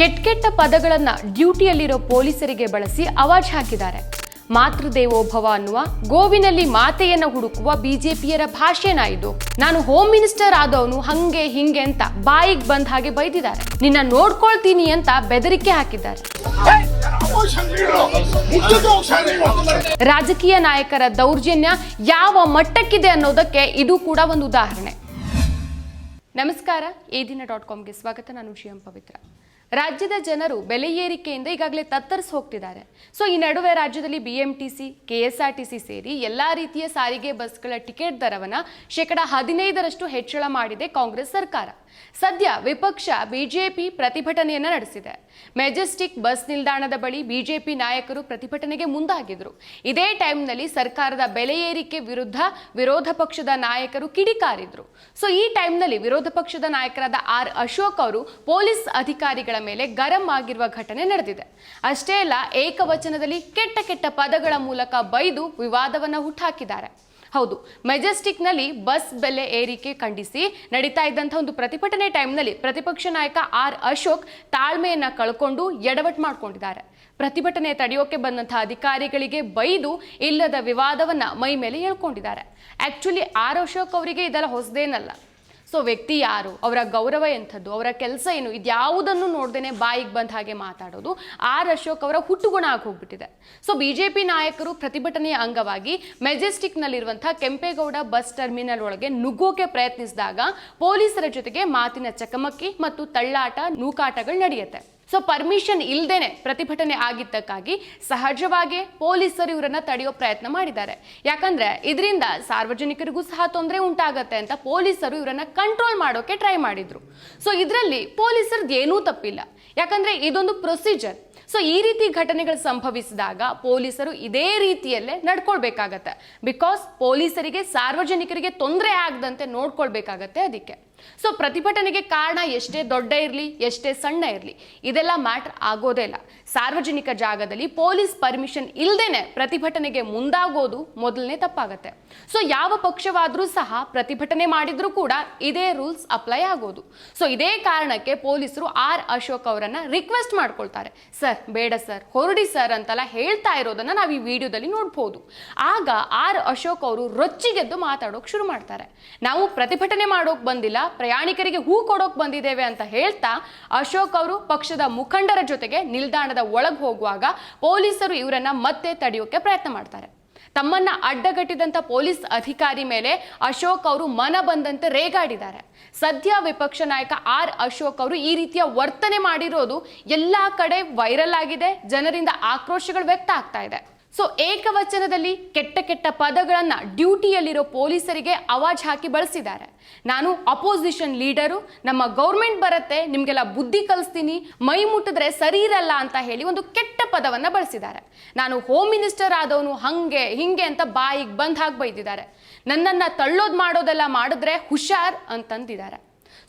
ಕೆಟ್ಟ ಕೆಟ್ಟ ಪದಗಳನ್ನ ಡ್ಯೂಟಿಯಲ್ಲಿರೋ ಪೊಲೀಸರಿಗೆ ಬಳಸಿ ಅವಾಜ್ ಹಾಕಿದ್ದಾರೆ. ಮಾತೃದೇವೋಭವ ಅನ್ನುವ ಗೋವಿನಲ್ಲಿ ಮಾತೆಯನ್ನ ಹುಡುಕುವ ಬಿಜೆಪಿಯರ ಭಾಷೆನ ಇದು? ನಾನು ಹೋಮ್ ಮಿನಿಸ್ಟರ್ ಆದವನು ಹಂಗೆ ಹಿಂಗೆ ಅಂತ ಬಾಯಿಗೆ ಬಂದ ಹಾಗೆ ಬೈದಿದ್ದಾರೆ. ನಿನ್ನ ನೋಡ್ಕೊಳ್ತೀನಿ ಅಂತ ಬೆದರಿಕೆ ಹಾಕಿದ್ದಾರೆ. ರಾಜಕೀಯ ನಾಯಕರ ದೌರ್ಜನ್ಯ ಯಾವ ಮಟ್ಟಕ್ಕಿದೆ ಅನ್ನೋದಕ್ಕೆ ಇದು ಕೂಡ ಒಂದು ಉದಾಹರಣೆ. ನಮಸ್ಕಾರ ಏ ದಿನ ಡಾಟ್ ಕಾಮ್ಗೆ ಸ್ವಾಗತ. ನಾನು ಶ್ರೀಯಂ ಪವಿತ್ರ. ರಾಜ್ಯದ ಜನರು ಬೆಲೆ ಏರಿಕೆಯಿಂದ ಈಗಾಗಲೇ ತತ್ತರಿಸಿ ಹೋಗ್ತಿದ್ದಾರೆ. ಸೊ, ಈ ನಡುವೆ ರಾಜ್ಯದಲ್ಲಿ B M K S R T C ಸೇರಿ ಎಲ್ಲ ರೀತಿಯ ಸಾರಿಗೆ ಬಸ್ಗಳ ಟಿಕೆಟ್ ದರವನ್ನು ಶೇಕಡ ಹದಿನೈದರಷ್ಟು ಹೆಚ್ಚಳ ಮಾಡಿದೆ ಕಾಂಗ್ರೆಸ್ ಸರ್ಕಾರ. ಸದ್ಯ ವಿಪಕ್ಷ ಬಿಜೆಪಿ ಪ್ರತಿಭಟನೆಯನ್ನ ನಡೆಸಿದೆ. ಮೆಜೆಸ್ಟಿಕ್ ಬಸ್ ನಿಲ್ದಾಣದ ಬಳಿ ಬಿಜೆಪಿ ನಾಯಕರು ಪ್ರತಿಭಟನೆಗೆ ಮುಂದಾಗಿದ್ರು. ಇದೇ ಟೈಮ್ನಲ್ಲಿ ಸರ್ಕಾರದ ಬೆಲೆ ಏರಿಕೆ ವಿರುದ್ಧ ವಿರೋಧ ಪಕ್ಷದ ನಾಯಕರು ಕಿಡಿಕಾರಿದ್ರು. ಸೊ, ಈ ಟೈಮ್ನಲ್ಲಿ ವಿರೋಧ ಪಕ್ಷದ ನಾಯಕರಾದ ಆರ್ ಅಶೋಕ್ ಅವರು ಪೊಲೀಸ್ ಅಧಿಕಾರಿಗಳ ಮೇಲೆ ಗರಂ ಆಗಿರುವ ಘಟನೆ ನಡೆದಿದೆ. ಅಷ್ಟೇ ಅಲ್ಲ, ಏಕವಚನದಲ್ಲಿ ಕೆಟ್ಟ ಕೆಟ್ಟ ಪದಗಳ ಮೂಲಕ ಬೈದು ವಿವಾದವನ್ನು ಹುಟ್ಟಾಕಿದ್ದಾರೆ ಹೌದು, ಮೆಜೆಸ್ಟಿಕ್ನಲ್ಲಿ ಬಸ್ ಬೆಲೆ ಏರಿಕೆ ಖಂಡಿಸಿ ನಡೀತಾ ಇದ್ದಂಥ ಒಂದು ಪ್ರತಿಭಟನೆ ಟೈಮ್ನಲ್ಲಿ ಪ್ರತಿಪಕ್ಷ ನಾಯಕ ಆರ್ ಅಶೋಕ್ ತಾಳ್ಮೆಯನ್ನ ಕಳ್ಕೊಂಡು ಎಡವಟ್ ಮಾಡ್ಕೊಂಡಿದ್ದಾರೆ. ಪ್ರತಿಭಟನೆ ತಡೆಯೋಕೆ ಬಂದಂತಹ ಅಧಿಕಾರಿಗಳಿಗೆ ಬೈದು ಇಲ್ಲದ ವಿವಾದವನ್ನ ಮೈ ಮೇಲೆ ಹೇಳ್ಕೊಂಡಿದ್ದಾರೆ ಆಕ್ಚುಲಿ ಆರ್ ಅಶೋಕ್ ಅವರಿಗೆ ಇದೆಲ್ಲ ಹೊಸದೇನಲ್ಲ. ಸೊ ವ್ಯಕ್ತಿ ಯಾರು? ಅವರ ಗೌರವ ಎಂಥದ್ದು? ಅವರ ಕೆಲಸ ಏನು? ಇದ್ಯಾವುದನ್ನು ನೋಡ್ದೇನೆ ಬಾಯಿಗೆ ಬಂದ ಹಾಗೆ ಮಾತಾಡೋದು? ಆರ್ ಅಶೋಕ್ ಅವರ ಹುಟ್ಟುಗುಣ ಆಗಿ ಹೋಗ್ಬಿಟ್ಟಿದೆ ಸೊ ಬಿಜೆಪಿ ನಾಯಕರು ಪ್ರತಿಭಟನೆಯ ಅಂಗವಾಗಿ ಮೆಜೆಸ್ಟಿಕ್ನಲ್ಲಿರುವಂಥ ಕೆಂಪೇಗೌಡ ಬಸ್ ಟರ್ಮಿನಲ್ ಒಳಗೆ ನುಗ್ಗೋಕೆ ಪ್ರಯತ್ನಿಸಿದಾಗ ಪೊಲೀಸರ ಜೊತೆಗೆ ಮಾತಿನ ಚಕಮಕಿ ಮತ್ತು ತಳ್ಳಾಟ, ನೂಕಾಟಗಳು ನಡೆಯುತ್ತೆ. ಸೊ ಪರ್ಮಿಷನ್ ಇಲ್ಲದೇನೆ ಪ್ರತಿಭಟನೆ ಆಗಿದ್ದಕ್ಕಾಗಿ ಸಹಜವಾಗಿ ಪೊಲೀಸರು ಇವರನ್ನ ತಡೆಯೋ ಪ್ರಯತ್ನ ಮಾಡಿದ್ದಾರೆ. ಯಾಕಂದ್ರೆ ಇದರಿಂದ ಸಾರ್ವಜನಿಕರಿಗೂ ಸಹ ತೊಂದರೆ ಉಂಟಾಗತ್ತೆ ಅಂತ ಪೊಲೀಸರು ಇವರನ್ನ ಕಂಟ್ರೋಲ್ ಮಾಡೋಕೆ ಟ್ರೈ ಮಾಡಿದ್ರು. ಸೊ ಇದರಲ್ಲಿ ಪೊಲೀಸರದ್ದು ಏನೂ ತಪ್ಪಿಲ್ಲ. ಯಾಕಂದ್ರೆ ಇದೊಂದು ಪ್ರೊಸೀಜರ್ ಸೊ ಈ ರೀತಿ ಘಟನೆಗಳು ಸಂಭವಿಸಿದಾಗ ಪೊಲೀಸರು ಇದೇ ರೀತಿಯಲ್ಲೇ ನಡ್ಕೊಳ್ಬೇಕಾಗತ್ತೆ. ಬಿಕಾಸ್ ಪೊಲೀಸರಿಗೆ, ಸಾರ್ವಜನಿಕರಿಗೆ ತೊಂದರೆ ಆಗದಂತೆ ನೋಡ್ಕೊಳ್ಬೇಕಾಗತ್ತೆ ಅದಕ್ಕೆ. ಸೊ ಪ್ರತಿಭಟನೆಗೆ ಕಾರಣ ಎಷ್ಟೇ ದೊಡ್ಡ ಇರಲಿ, ಎಷ್ಟೇ ಸಣ್ಣ ಇರಲಿ, ಇದೆಲ್ಲ ಮ್ಯಾಟ್ರ್ ಆಗೋದೇ ಇಲ್ಲ. ಸಾರ್ವಜನಿಕ ಜಾಗದಲ್ಲಿ ಪೊಲೀಸ್ ಪರ್ಮಿಷನ್ ಇಲ್ಲದೇನೆ ಪ್ರತಿಭಟನೆಗೆ ಮುಂದಾಗೋದು ಮೊದಲನೇ ತಪ್ಪಾಗತ್ತೆ. ಸೊ ಯಾವ ಪಕ್ಷವಾದರೂ ಸಹ ಪ್ರತಿಭಟನೆ ಮಾಡಿದ್ರೂ ಕೂಡ ಇದೇ ರೂಲ್ಸ್ ಅಪ್ಲೈ ಆಗೋದು. ಸೊ ಇದೇ ಕಾರಣಕ್ಕೆ ಪೊಲೀಸರು ಆರ್ ಅಶೋಕ್ ಅವರನ್ನ ರಿಕ್ವೆಸ್ಟ್ ಮಾಡ್ಕೊಳ್ತಾರೆ. ಸರ್, ಬೇಡ ಸರ್, ಹೊರಡಿ ಸರ್ ಅಂತೆಲ್ಲ ಹೇಳ್ತಾ ಇರೋದನ್ನ ನಾವು ಈ ವಿಡಿಯೋದಲ್ಲಿ ನೋಡ್ಬೋದು. ಆಗ ಆರ್ ಅಶೋಕ್ ಅವರು ರೊಚ್ಚಿಗೆದ್ದು ಮಾತಾಡೋಕೆ ಶುರು ಮಾಡ್ತಾರೆ. ನಾವು ಪ್ರತಿಭಟನೆ ಮಾಡೋಕೆ ಬಂದಿಲ್ಲ ಪ್ರಯಾಣಿಕರಿಗೆ ಹೂ ಕೊಡೋಕ್ ಬಂದಿದ್ದೇವೆ ಅಂತ ಹೇಳ್ತಾ ಅಶೋಕ್ ಅವರು ಪಕ್ಷದ ಮುಖಂಡರ ಜೊತೆಗೆ ನಿಲ್ದಾಣದ ಒಳಗೆ ಹೋಗುವಾಗ ಪೊಲೀಸರು ಇವರನ್ನ ಮತ್ತೆ ತಡೆಯೋಕೆ ಪ್ರಯತ್ನ ಮಾಡ್ತಾರೆ. ತಮ್ಮನ್ನ ಅಡ್ಡಗಟ್ಟಿದಂತ ಪೊಲೀಸ್ ಅಧಿಕಾರಿ ಮೇಲೆ ಅಶೋಕ್ ಅವರು ಮನ ಬಂದಂತೆ ರೇಗಾಡಿದ್ದಾರೆ. ಸದ್ಯ ವಿಪಕ್ಷ ನಾಯಕ ಆರ್ ಅಶೋಕ್ ಅವರು ಈ ರೀತಿಯ ವರ್ತನೆ ಮಾಡಿರೋದು ಎಲ್ಲಾ ಕಡೆ ವೈರಲ್ ಆಗಿದೆ, ಜನರಿಂದ ಆಕ್ರೋಶಗಳು ವ್ಯಕ್ತ ಆಗ್ತಾ ಇದೆ. ಸೊ ಏಕವಚನದಲ್ಲಿ ಕೆಟ್ಟ ಕೆಟ್ಟ ಪದಗಳನ್ನು ಡ್ಯೂಟಿಯಲ್ಲಿರೋ ಪೊಲೀಸರಿಗೆ ಅವಾಜ್ ಹಾಕಿ ಬಳಸಿದ್ದಾರೆ. ನಾನು ಅಪೋಸಿಷನ್ ಲೀಡರು, ನಮ್ಮ ಗೌರ್ಮೆಂಟ್ ಬರುತ್ತೆ, ನಿಮಗೆಲ್ಲ ಬುದ್ಧಿ ಕಲಿಸ್ತೀನಿ, ಮೈ ಮುಟ್ಟಿದ್ರೆ ಸರಿ ಇರಲ್ಲ ಅಂತ ಹೇಳಿ ಒಂದು ಕೆಟ್ಟ ಪದವನ್ನು ಬಳಸಿದ್ದಾರೆ. ನಾನು ಹೋಮ್ ಮಿನಿಸ್ಟರ್ ಆದವನು ಹಂಗೆ, ಹಿಂಗೆ ಅಂತ ಬಾಯಿಗೆ ಬಂದ್ ಹಾಕಿ ಬೈದಿದ್ದಾರೆ. ನನ್ನನ್ನು ತಳ್ಳೋದು ಮಾಡೋದೆಲ್ಲ ಮಾಡಿದ್ರೆ ಹುಷಾರ್ ಅಂತಂದಿದ್ದಾರೆ.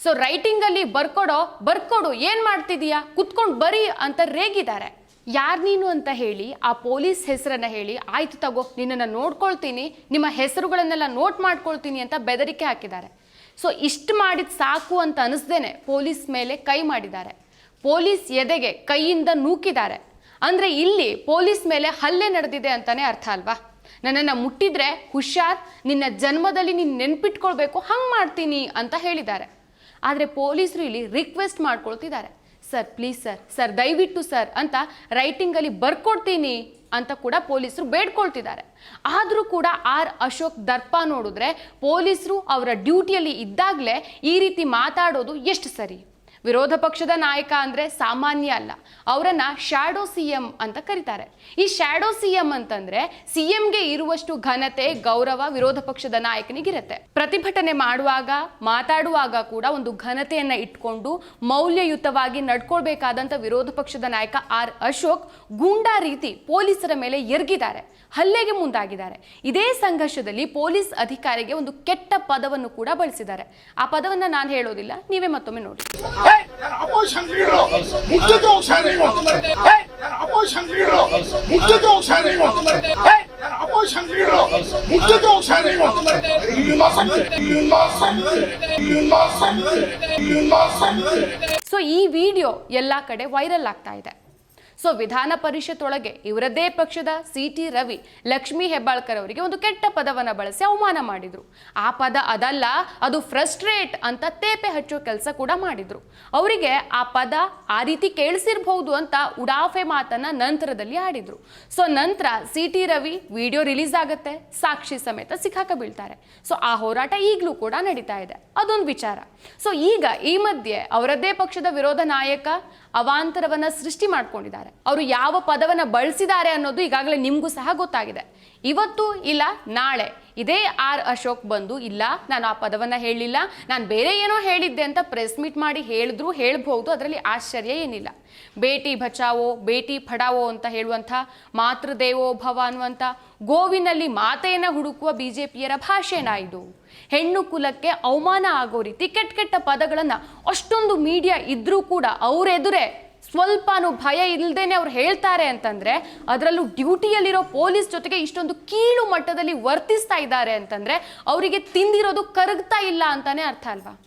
ಸೊ ರೈಟಿಂಗಲ್ಲಿ ಬರ್ಕೊಡೋ, ಬರ್ಕೊಡು, ಏನು ಮಾಡ್ತಿದೀಯಾ? ಕುತ್ಕೊಂಡು ಬರೀ ಅಂತ ರೇಗಿದ್ದಾರೆ. ಯಾರ್ ನೀನು ಅಂತ ಹೇಳಿ, ಆ ಪೊಲೀಸ್ ಹೆಸರನ್ನು ಹೇಳಿ, ಆಯ್ತು ತಗೋ, ನಿನ್ನನ್ನು ನೋಡ್ಕೊಳ್ತೀನಿ, ನಿಮ್ಮ ಹೆಸರುಗಳನ್ನೆಲ್ಲ ನೋಟ್ ಮಾಡ್ಕೊಳ್ತೀನಿ ಅಂತ ಬೆದರಿಕೆ ಹಾಕಿದ್ದಾರೆ. ಸೊ ಇಷ್ಟು ಮಾಡಿದ ಸಾಕು ಅಂತ ಅನಿಸ್ದೇನೆ ಪೊಲೀಸ್ ಮೇಲೆ ಕೈ ಮಾಡಿದ್ದಾರೆ. ಪೊಲೀಸ್ ಎದೆಗೆ, ಕೈಯಿಂದ ನೂಕಿದ್ದಾರೆ. ಅಂದರೆ ಇಲ್ಲಿ ಪೊಲೀಸ್ ಮೇಲೆ ಹಲ್ಲೆ ನಡೆದಿದೆ ಅಂತಾನೆ ಅರ್ಥ ಅಲ್ವಾ? ನನ್ನನ್ನು ಮುಟ್ಟಿದ್ರೆ ಹುಷಾರ್, ನಿನ್ನ ಜನ್ಮದಲ್ಲಿ ನೀನು ನೆನ್ಪಿಟ್ಕೊಳ್ಬೇಕು, ಹಂಗೆ ಮಾಡ್ತೀನಿ ಅಂತ ಹೇಳಿದ್ದಾರೆ. ಆದರೆ ಪೊಲೀಸರು ಇಲ್ಲಿ request ಮಾಡ್ಕೊಳ್ತಿದ್ದಾರೆ. Sir please sir. Sir, ದಯವಿಟ್ಟು ಸರ್ ಅಂತ ರೈಟಿಂಗಲ್ಲಿ ಬರ್ಕೊಡ್ತೀನಿ ಅಂತ ಕೂಡ ಪೊಲೀಸರು ಬೇಡ್ಕೊಳ್ತಿದ್ದಾರೆ. ಆದರೂ ಕೂಡ ಆರ್ ಅಶೋಕ್ ದರ್ಪ ನೋಡಿದ್ರೆ ಪೊಲೀಸರು ಅವರ ಡ್ಯೂಟಿಯಲ್ಲಿ ಇದ್ದಾಗಲೇ ಈ ರೀತಿ ಮಾತಾಡೋದು ಎಷ್ಟು ಸರಿ? ವಿರೋಧ ಪಕ್ಷದ ನಾಯಕ ಅಂದ್ರೆ ಸಾಮಾನ್ಯ ಅಲ್ಲ. ಅವರನ್ನು ಶ್ಯಾಡೋ ಸಿ ಎಂ ಅಂತ ಕರೀತಾರೆ. ಈ ಶ್ಯಾಡೋ ಸಿ ಎಂ ಅಂತಂದ್ರೆ ಸಿ ಎಂಗೆ ಇರುವಷ್ಟು ಘನತೆ, ಗೌರವ ವಿರೋಧ ಪಕ್ಷದ ನಾಯಕನಿಗಿರುತ್ತೆ. ಪ್ರತಿಭಟನೆ ಮಾಡುವಾಗ, ಮಾತಾಡುವಾಗ ಕೂಡ ಒಂದು ಘನತೆಯನ್ನು ಇಟ್ಕೊಂಡು ಮೌಲ್ಯಯುತವಾಗಿ ನಡ್ಕೊಳ್ಬೇಕಾದಂಥ ವಿರೋಧ ಪಕ್ಷದ ನಾಯಕ ಆರ್ ಅಶೋಕ್ ಗೂಂಡಾ ರೀತಿ ಪೊಲೀಸರ ಮೇಲೆ ಎರಗಿದ್ದಾರೆ. ಹಲ್ಲೆಗೆ ಮುಂದಾಗಿದ್ದಾರೆ. ಇದೇ ಸಂಘರ್ಷದಲ್ಲಿ ಪೊಲೀಸ್ ಅಧಿಕಾರಿಗೆ ಒಂದು ಕೆಟ್ಟ ಪದವನ್ನು ಕೂಡ ಬಳಸಿದ್ದಾರೆ. ಆ ಪದವನ್ನು ನಾನು ಹೇಳೋದಿಲ್ಲ, ನೀವೇ ಮತ್ತೊಮ್ಮೆ ನೋಡಿ. ಅಪೋಶಂಕಿಗಳು ಮುಖ್ಯಕ್ಕೆ ಹೋಗ್ತಾರೆ ನೀವು ಅಪೋಶಂಕಿಗಳು ಮುಖ್ಯಕ್ಕೆ ಹೋಗ್ತಾರೆ ಸೊ ಈ ವಿಡಿಯೋ ಎಲ್ಲ ಕಡೆ ವೈರಲ್ ಆಗ್ತಾ ಇದೆ. ಸೊ ವಿಧಾನ ಪರಿಷತ್ ಒಳಗೆ ಇವರದ್ದೇ ಪಕ್ಷದ ಸಿ ಟಿ ರವಿ ಲಕ್ಷ್ಮೀ ಹೆಬ್ಬಾಳ್ಕರ್ ಅವರಿಗೆ ಒಂದು ಕೆಟ್ಟ ಪದವನ್ನು ಬಳಸಿ ಅವಮಾನ ಮಾಡಿದ್ರು. ಆ ಪದ ಅದಲ್ಲ, ಅದು ಫ್ರಸ್ಟ್ರೇಟ್ ಅಂತ ತೇಪೆ ಹಚ್ಚೋ ಕೆಲಸ ಕೂಡ ಮಾಡಿದ್ರು. ಅವರಿಗೆ ಆ ಪದ ಆ ರೀತಿ ಕೇಳಿಸಿರ್ಬಹುದು ಅಂತ ಉಡಾಫೆ ಮಾತನ್ನ ನಂತರದಲ್ಲಿ ಆಡಿದ್ರು. ಸೊ ನಂತರ C T Ravi video release ಆಗುತ್ತೆ, ಸಾಕ್ಷಿ ಸಮೇತ ಸಿಕ್ಕಾಕ ಬೀಳ್ತಾರೆ. ಸೊ ಆ ಹೋರಾಟ ಈಗಲೂ ಕೂಡ ನಡೀತಾ ಇದೆ. ಅದೊಂದು ವಿಚಾರ. ಸೊ ಈಗ ಈ ಮಧ್ಯೆ ಅವರದ್ದೇ ಪಕ್ಷದ ವಿರೋಧ ನಾಯಕ ಅವಾಂತರವನ್ನ ಸೃಷ್ಟಿ ಮಾಡ್ಕೊಂಡಿದ್ದಾರೆ. ಅವರು ಯಾವ ಪದವನ್ನು ಬಳಸಿದ್ದಾರೆ ಅನ್ನೋದು ಈಗಾಗಲೇ ನಿಮಗೂ ಸಹ ಗೊತ್ತಾಗಿದೆ. ಇವತ್ತು ಇಲ್ಲ, ನಾಳೆ. ಇದೇ ಆರ್ ಅಶೋಕ್ ಬಂದು, ಇಲ್ಲ, ನಾನು ಆ ಪದವನ್ನು ಹೇಳಿಲ್ಲ ನಾನು ಬೇರೆ ಏನೋ ಹೇಳಿದ್ದೆ ಅಂತ ಪ್ರೆಸ್ ಮೀಟ್ ಮಾಡಿ ಹೇಳಿದ್ರು ಹೇಳ್ಬಹುದು, ಅದರಲ್ಲಿ ಆಶ್ಚರ್ಯ ಏನಿಲ್ಲ. ಬೇಟಿ ಬಚಾವೋ, ಬೇಟಿ ಪಡಾವೋ ಅಂತ ಹೇಳುವಂಥ ಮಾತೃದೇವೋ ಭವ ಅನ್ನುವಂಥ ಗೋವಿನಲ್ಲಿ ಮಾತೆಯನ್ನು ಹುಡುಕುವ ಬಿ ಜೆ ಪಿಯರ ಭಾಷೆನಾ ಇದು. ಹೆಣ್ಣು ಕುಲಕ್ಕೆ ಅವಮಾನ ಆಗೋ ರೀತಿ ಕೆಟ್ಟ ಕೆಟ್ಟ ಪದಗಳನ್ನು ಅಷ್ಟೊಂದು ಮೀಡಿಯಾ ಇದ್ರೂ ಕೂಡ ಅವರೆದುರೇ ಸ್ವಲ್ಪನೂ ಭಯ ಇಲ್ಲದೇನೆ ಅವ್ರು ಹೇಳ್ತಾರೆ ಅಂತಂದ್ರೆ ಅದರಲ್ಲೂ ಡ್ಯೂಟಿಯಲ್ಲಿರೋ ಪೊಲೀಸ್ ಜೊತೆಗೆ ಇಷ್ಟೊಂದು ಕೀಳು ಮಟ್ಟದಲ್ಲಿ ವರ್ತಿಸ್ತಾ ಇದ್ದಾರೆ ಅಂತಂದ್ರೆ ಅವರಿಗೆ ತಿಂದಿರೋದು ಕರಗ್ತಾ ಇಲ್ಲ ಅಂತಾನೆ ಅರ್ಥ ಅಲ್ವಾ?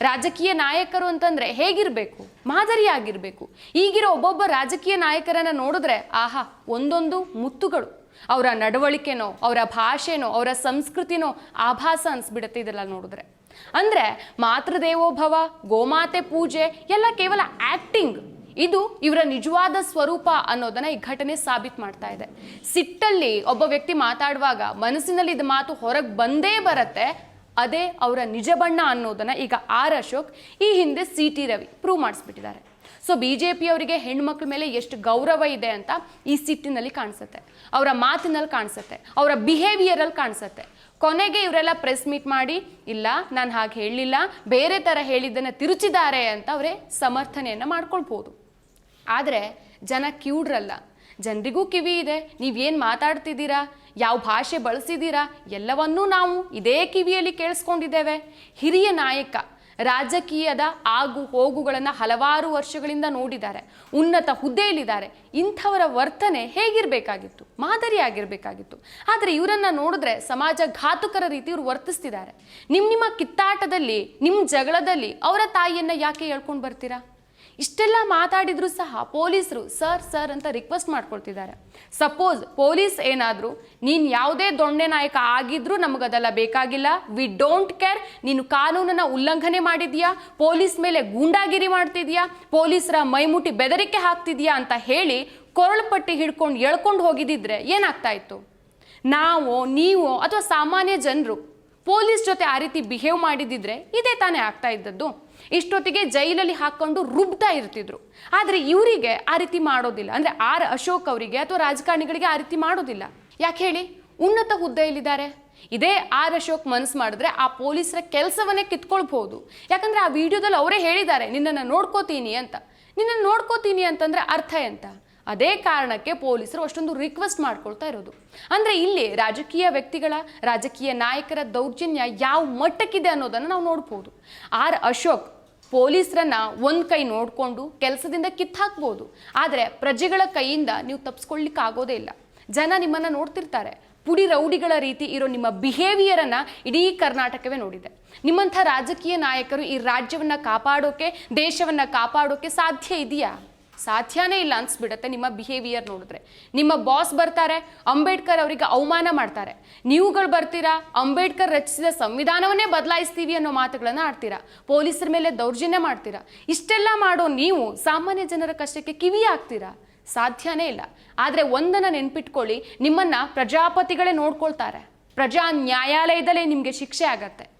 ರಾಜಕೀಯ ನಾಯಕರು ಅಂತಂದ್ರೆ ಹೇಗಿರ್ಬೇಕು? ಮಾದರಿಯಾಗಿರ್ಬೇಕು ಈಗಿರೋ ಒಬ್ಬೊಬ್ಬ ರಾಜಕೀಯ ನಾಯಕರನ್ನ ನೋಡಿದ್ರೆ, ಆಹಾ, ಒಂದೊಂದು ಮುತ್ತುಗಳು. ಅವರ ನಡವಳಿಕೆನೋ, ಅವರ ಭಾಷೆನೋ, ಅವರ ಸಂಸ್ಕೃತಿನೋ ಆಭಾಸ ಅನ್ಸ್ಬಿಡುತ್ತೆ ಇದೆಲ್ಲ ನೋಡಿದ್ರೆ. ಅಂದ್ರೆ ಮಾತೃದೇವೋಭವ, ಗೋಮಾತೆ ಪೂಜೆ, ಎಲ್ಲ ಕೇವಲ ಆಕ್ಟಿಂಗ್ ಇದು ಇವರ ನಿಜವಾದ ಸ್ವರೂಪ ಅನ್ನೋದನ್ನ ಈ ಘಟನೆ ಸಾಬೀತು ಮಾಡ್ತಾ ಇದೆ. ಸಿಟ್ಟಲ್ಲಿ ಒಬ್ಬ ವ್ಯಕ್ತಿ ಮಾತಾಡುವಾಗ ಮನಸ್ಸಿನಲ್ಲಿ ಇದು ಮಾತು ಹೊರಗೆ ಬಂದೇ ಬರತ್ತೆ, ಅದೇ ಅವರ ನಿಜ ಬಣ್ಣ ಅನ್ನೋದನ್ನ ಈಗ ಆರ್ ಅಶೋಕ್ ಈ ಹಿಂದೆ ಸಿ ಟಿ ರವಿ ಪ್ರೂವ್ ಮಾಡಿಸ್ಬಿಟ್ಟಿದ್ದಾರೆ. ಸೊ ಬಿ ಜೆ ಪಿಯವರಿಗೆ ಹೆಣ್ಮಕ್ಳ ಮೇಲೆ ಎಷ್ಟು ಗೌರವ ಇದೆ ಅಂತ ಈ ಸಿಟ್ಟಿನಲ್ಲಿ ಕಾಣಿಸುತ್ತೆ. ಅವರ ಮಾತಿನಲ್ಲಿ ಕಾಣಿಸುತ್ತೆ. ಅವರ ಬಿಹೇವಿಯರಲ್ಲಿ ಕಾಣಿಸುತ್ತೆ. ಕೊನೆಗೆ ಇವರೆಲ್ಲ ಪ್ರೆಸ್ ಮೀಟ್ ಮಾಡಿ, ಇಲ್ಲ, ನಾನು ಹಾಗೆ ಹೇಳಲಿಲ್ಲ ಬೇರೆ ಥರ ಹೇಳಿದ್ದನ್ನು ತಿರುಚಿದ್ದಾರೆ ಅಂತ ಅವರೇ ಸಮರ್ಥನೆಯನ್ನು ಮಾಡ್ಕೊಳ್ಬೋದು. ಆದರೆ ಜನ ಕ್ಯೂಡ್ರಲ್ಲ. ಜನರಿಗೂ ಕಿವಿ ಇದೆ ನೀವೇನು ಮಾತಾಡ್ತಿದ್ದೀರಾ? ಯಾವ ಭಾಷೆ ಬಳಸಿದ್ದೀರಾ? ಎಲ್ಲವನ್ನೂ ನಾವು ಇದೇ ಕಿವಿಯಲ್ಲಿ ಕೇಳಿಸ್ಕೊಂಡಿದ್ದೇವೆ. ಹಿರಿಯ ನಾಯಕ ರಾಜಕೀಯದ ಆಗು ಹೋಗುಗಳನ್ನು ಹಲವಾರು ವರ್ಷಗಳಿಂದ ನೋಡಿದ್ದಾರೆ. ಉನ್ನತ ಹುದ್ದೆಯಲ್ಲಿದ್ದಾರೆ. ಇಂಥವರ ವರ್ತನೆ ಹೇಗಿರಬೇಕಾಗಿತ್ತು? ಮಾದರಿಯಾಗಿರಬೇಕಾಗಿತ್ತು. ಆದರೆ ಇವರನ್ನ ನೋಡಿದ್ರೆ ಸಮಾಜ ಘಾತುಕರ ರೀತಿ ಇವರು ವರ್ತಿಸ್ತಿದ್ದಾರೆ. ನಿಮ್ಮ ನಿಮ್ಮ ಕಿತ್ತಾಟದಲ್ಲಿ ನಿಮ್ಮ ಜಗಳದಲ್ಲಿ ಅವರ ತಾಯಿಯನ್ನು ಯಾಕೆ ಹೇಳ್ಕೊಂಡು ಬರ್ತೀರಾ? ಇಷ್ಟೆಲ್ಲ ಮಾತಾಡಿದರೂ ಸಹ ಪೊಲೀಸರು, ಸರ್ ಸರ್ ಅಂತ ರಿಕ್ವೆಸ್ಟ್ ಮಾಡ್ಕೊಳ್ತಿದ್ದಾರೆ. ಸಪೋಸ್ ಪೊಲೀಸ್ ಏನಾದರೂ, ನೀನು ಯಾವುದೇ ದೊಣ್ಣೆ ನಾಯಕ ಆಗಿದ್ರೂ ನಮಗದೆಲ್ಲ ಬೇಕಾಗಿಲ್ಲ. ವಿ ಡೋಂಟ್ ಕೇರ್ ನೀನು ಕಾನೂನನ್ನು ಉಲ್ಲಂಘನೆ ಮಾಡಿದ್ಯಾ? ಪೊಲೀಸ್ ಮೇಲೆ ಗೂಂಡಾಗಿರಿ ಮಾಡ್ತಿದ್ಯಾ? ಪೊಲೀಸರ ಮೈಮುಟ್ಟಿ ಬೆದರಿಕೆ ಹಾಕ್ತಿದ್ಯಾ? ಅಂತ ಹೇಳಿ ಕೊರಳುಪಟ್ಟಿ ಹಿಡ್ಕೊಂಡು ಎಳ್ಕೊಂಡು ಹೋಗಿದ್ದಿದ್ರೆ ಏನಾಗ್ತಾ ಇತ್ತು? ನಾವು, ನೀವು ಅಥವಾ ಸಾಮಾನ್ಯ ಜನರು ಪೊಲೀಸ್ ಜೊತೆ ಆ ರೀತಿ ಬಿಹೇವ್ ಮಾಡಿದಿದ್ರೆ ಇದೇ ತಾನೇ ಆಗ್ತಾ ಇದ್ದದ್ದು. ಇಷ್ಟೊತ್ತಿಗೆ ಜೈಲಲ್ಲಿ ಹಾಕ್ಕೊಂಡು ರುಬ್ತಾ ಇರ್ತಿದ್ರು. ಆದರೆ ಇವರಿಗೆ ಆ ರೀತಿ ಮಾಡೋದಿಲ್ಲ. ಅಂದರೆ ಆರ್ ಅಶೋಕ್ ಅವರಿಗೆ ಅಥವಾ ರಾಜಕಾರಣಿಗಳಿಗೆ ಆ ರೀತಿ ಮಾಡೋದಿಲ್ಲ. ಯಾಕೆ ಹೇಳಿ? ಉನ್ನತ ಹುದ್ದೆಯಲ್ಲಿದ್ದಾರೆ ಇದೇ ಆರ್ ಅಶೋಕ್ ಮನಸ್ಸು ಮಾಡಿದ್ರೆ ಆ ಪೊಲೀಸರ ಕೆಲಸವನ್ನೇ ಕಿತ್ಕೊಳ್ಬಹುದು. ಯಾಕಂದ್ರೆ ಆ ವಿಡಿಯೋದಲ್ಲಿ ಅವರೇ ಹೇಳಿದ್ದಾರೆ, ನಿನ್ನನ್ನು ನೋಡ್ಕೋತೀನಿ ಅಂತ. ನಿನ್ನನ್ನು ನೋಡ್ಕೋತೀನಿ ಅಂತಂದರೆ ಅರ್ಥ ಎಂತ? ಅದೇ ಕಾರಣಕ್ಕೆ ಪೊಲೀಸರು ಅಷ್ಟೊಂದು ರಿಕ್ವೆಸ್ಟ್ ಮಾಡ್ಕೊಳ್ತಾ ಇರೋದು. ಅಂದ್ರೆ ಇಲ್ಲಿ ರಾಜಕೀಯ ವ್ಯಕ್ತಿಗಳ, ರಾಜಕೀಯ ನಾಯಕರ ದೌರ್ಜನ್ಯ ಯಾವ ಮಟ್ಟಕ್ಕಿದೆ ಅನ್ನೋದನ್ನು ನಾವು ನೋಡ್ಬೋದು. ಆರ್ ಅಶೋಕ್ ಪೊಲೀಸರನ್ನ ಒಂದು ಕೈ ನೋಡಿಕೊಂಡು ಕೆಲಸದಿಂದ ಕಿತ್ತಾಕ್ಬೋದು ಆದರೆ ಪ್ರಜೆಗಳ ಕೈಯಿಂದ ನೀವು ತಪ್ಪಿಸ್ಕೊಳ್ಳಿಕ್ಕೆ ಆಗೋದೇ ಇಲ್ಲ. ಜನ ನಿಮ್ಮನ್ನ ನೋಡ್ತಿರ್ತಾರೆ. ಪುಡಿ ರೌಡಿಗಳ ರೀತಿ ಇರೋ ನಿಮ್ಮ ಬಿಹೇವಿಯರನ್ನು ಇಡೀ ಕರ್ನಾಟಕವೇ ನೋಡಿದೆ. ನಿಮ್ಮಂಥ ರಾಜಕೀಯ ನಾಯಕರು ಈ ರಾಜ್ಯವನ್ನ ಕಾಪಾಡೋಕೆ, ದೇಶವನ್ನ ಕಾಪಾಡೋಕೆ ಸಾಧ್ಯ ಇದೆಯಾ? ಸಾಧ್ಯನೇ ಇಲ್ಲ ಅನ್ಸ್ಬಿಡತ್ತೆ ನಿಮ್ಮ ಬಿಹೇವಿಯರ್ ನೋಡಿದ್ರೆ. ನಿಮ್ಮ ಬಾಸ್ ಬರ್ತಾರೆ, ಅಂಬೇಡ್ಕರ್ ಅವರಿಗೆ ಅವಮಾನ ಮಾಡ್ತಾರೆ. ನೀವುಗಳು ಬರ್ತೀರಾ, ಅಂಬೇಡ್ಕರ್ ರಚಿಸಿದ ಸಂವಿಧಾನವನ್ನೇ ಬದಲಾಯಿಸ್ತೀವಿ ಅನ್ನೋ ಮಾತುಗಳನ್ನ ಆಡ್ತೀರಾ. ಪೊಲೀಸರ ಮೇಲೆ ದೌರ್ಜನ್ಯ ಮಾಡ್ತೀರಾ. ಇಷ್ಟೆಲ್ಲ ಮಾಡೋ ನೀವು ಸಾಮಾನ್ಯ ಜನರ ಕಷ್ಟಕ್ಕೆ ಕಿವಿ ಹಾಕ್ತೀರಾ. ಸಾಧ್ಯನೇ ಇಲ್ಲ. ಆದರೆ ಒಂದನ್ನ ನೆನ್ಪಿಟ್ಕೊಳ್ಳಿ, ನಿಮ್ಮನ್ನ ಪ್ರಜಾಪತಿಗಳೇ ನೋಡ್ಕೊಳ್ತಾರೆ. ಪ್ರಜಾ ನ್ಯಾಯಾಲಯದಲ್ಲೇ ನಿಮಗೆ ಶಿಕ್ಷೆ ಆಗತ್ತೆ.